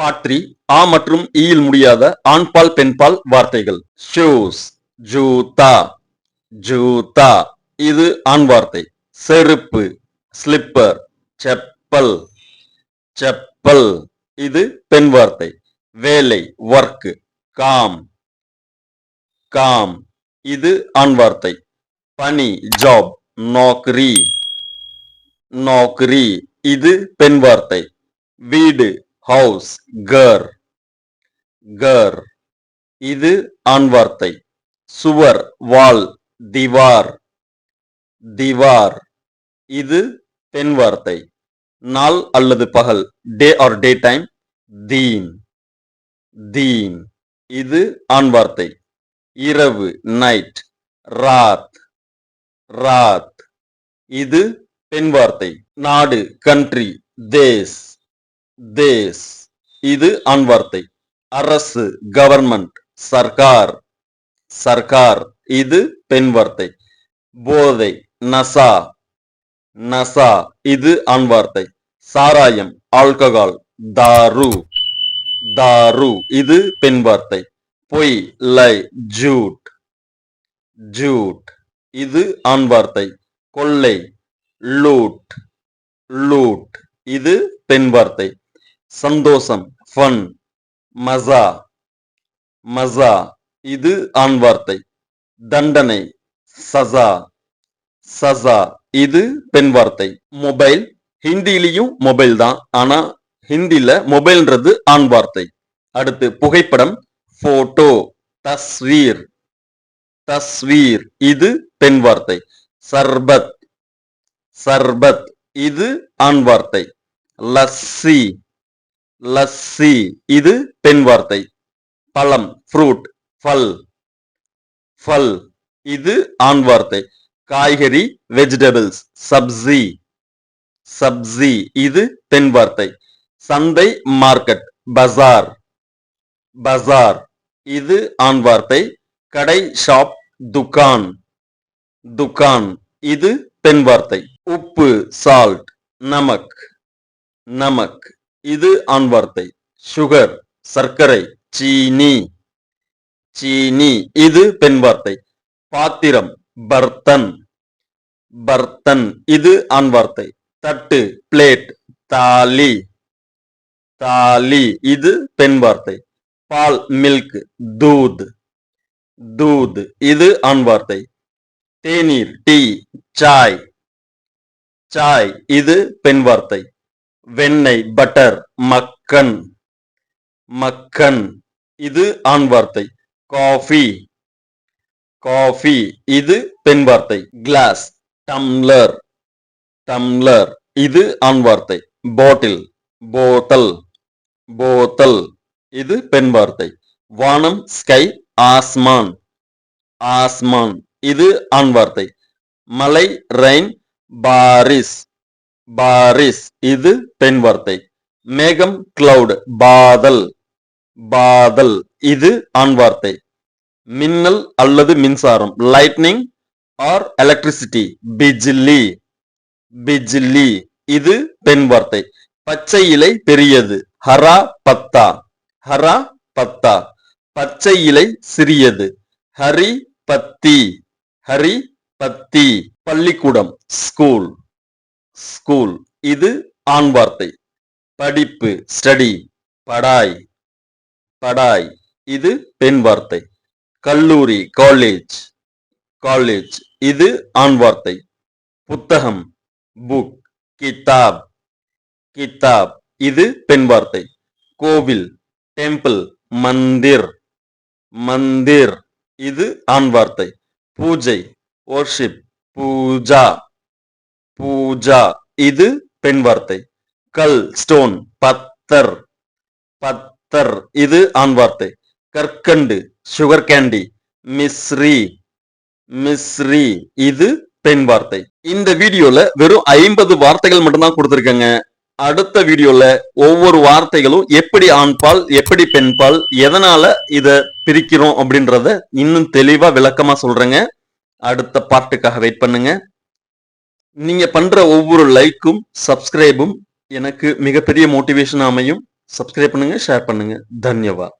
பாட்ரி ஆ மற்றும் ஈயில் முடியாத ஆண்பால் பெண்பால் வார்த்தைகள். ஷூஸ் ஜூதா ஜூதா இது ஆண் வார்த்தை. செருப்பு ஸ்லிப்பர் செப்பல் செப்பல். இது பெண் வார்த்தை. வேலை ஒர்க் காம் காம். இது ஆண் வார்த்தை. பணி ஜாப் நோக்கரி. நோக்கரி. இது பெண் வார்த்தை. வீடு ஹவுஸ் கர் கர். இது ஆண் வார்த்தை. சுவர் வால் திவார். திவார். இது பெண் வார்த்தை. நாள் அல்லது பகல் டே ஆர் டே டைம் தீன். தீன். இது ஆண் வார்த்தை. இரவு நைட் ராத். ராத். இது பெண் வார்த்தை. நாடு கண்ட்ரி தேஸ். தேஸ். இது ஆண்வார்த்தை அரசு கவர்மெண்ட் சர்க்கார். சர்க்கார் இது பெண் வார்த்தை. போதை நசா. நசா இது ஆண்வார்த்தை சாராயம் ஆல்கஹால் தாரு. தாரு இது பெண் வார்த்தை. பொய் லை ஜூட். ஜூட் இது ஆண் வார்த்தை. கொள்ளை லூட். லூட் இது பெண் வார்த்தை. சந்தோஷம் ஃபன் மசா மசா இது ஆண் வார்த்தை. தண்டனை சசா சசா இது பெண் வார்த்தை. மொபைல் ஹிந்திலையும் மொபைல் தான் ஆனா ஹிந்தில மொபைல்ன்றது ஆண் வார்த்தை. அடுத்து புகைப்படம் போட்டோ தஸ்வீர் தஸ்வீர் இது பெண் வார்த்தை. சர்பத் சர்பத் இது ஆண் வார்த்தை. லஸ்ஸி லஸ்ஸி. இது பெண் வார்த்தை. பழம் ஃப்ரூட் ஃபல் ஃபல் இது ஆண் வார்த்தை. காய்கறி வெஜிடபிள்ஸ் சப்ஜி சப்ஜி இது பெண் வார்த்தை. சந்தை மார்க்கெட் பஜார். பஜார். இது ஆண் வார்த்தை. கடை ஷாப் துகான் துகான் இது பெண் வார்த்தை. உப்பு சால்ட் நமக். நமக். இது ஆண் வார்த்தை. சுகர் சர்க்கரை சீனி. சீனி இது பெண் வார்த்தை. பாத்திரம் பர்த்தன். பர்த்தன் இது ஆண் வார்த்தை. தட்டு பிளேட் தாலி. தாலி இது பெண் வார்த்தை. பால் மில்க் தூத். தூத் இது ஆண் வார்த்தை. தேநீர் டீ சாய். சாய் இது பெண் வார்த்தை. வெண்ணெய் பட்டர் மக்கன். மக்கன் இது ஆண் வார்த்தை. காஃபி காஃபி இது பெண் வார்த்தை. கிளாஸ் டம்ளர் டம்ளர் இது ஆண் வார்த்தை. பாட்டில் போத்தல் போத்தல் இது பெண் வார்த்தை. வானம் ஸ்கை ஆஸ்மான். ஆஸ்மான் இது ஆண் வார்த்தை. மலை ரெயின் பாரிஸ் பாரிஸ் இது பெண் வார்த்தை. மேகம் கிளவுட் பாதல். பாதல் இது ஆண் வார்த்தை. மின்னல் அல்லது மின்சாரம் லைட்னிங் ஆர் எலக்ட்ரிசிட்டி பிஜிலி. பிஜிலி இது பெண் வார்த்தை. பச்சை இலை பெரியது ஹரா பத்தா. ஹரா பத்தா. பச்சை இலை சிறியது ஹரி பத்தி. ஹரி பத்தி. பள்ளிக்கூடம் ஸ்கூல் ஸ்கூல் இது ஆண் வார்த்தை. படிப்பு. ஸ்டடி படாய். படாய். இது பெண் வார்த்தை. கல்லூரி. காலேஜ் காலேஜ் இது ஆண் வார்த்தை. புத்தகம். புக் கிதாப் கிதாப் இது பெண் வார்த்தை. கோவில். டெம்பிள் மந்திர். மந்திர். இது ஆண் வார்த்தை. பூஜை. ஓர்ஷிப் பூஜா. பூஜா. இது பெண் வார்த்தை. கல் ஸ்டோன் பத்தர். பத்தர் இது ஆண் வார்த்தை. கற்கண்டு சுகர் கேண்டி. மிஸ்ரி. மிஸ்ரி இது பெண் வார்த்தை. இந்த வீடியோல வெறும் ஐம்பது வார்த்தைகள் மட்டும்தான் கொடுத்துருக்கேங்க. அடுத்த வீடியோல ஒவ்வொரு வார்த்தைகளும் எப்படி ஆண்பால் எப்படி பெண்பால் எதனால இத பிரிக்கிறோம் அப்படின்றத இன்னும் தெளிவா விளக்கமா சொல்றேங்க. அடுத்த பாட்டுக்காக வெயிட் பண்ணுங்க. நீங்க பண்ற ஒவ்வொரு லைக்கும் சப்ஸ்கிரைபும் எனக்கு மிகப்பெரிய மோட்டிவேஷன் அமையும். சப்ஸ்கிரைப் பண்ணுங்க ஷேர் பண்ணுங்க. தன்யவாத்.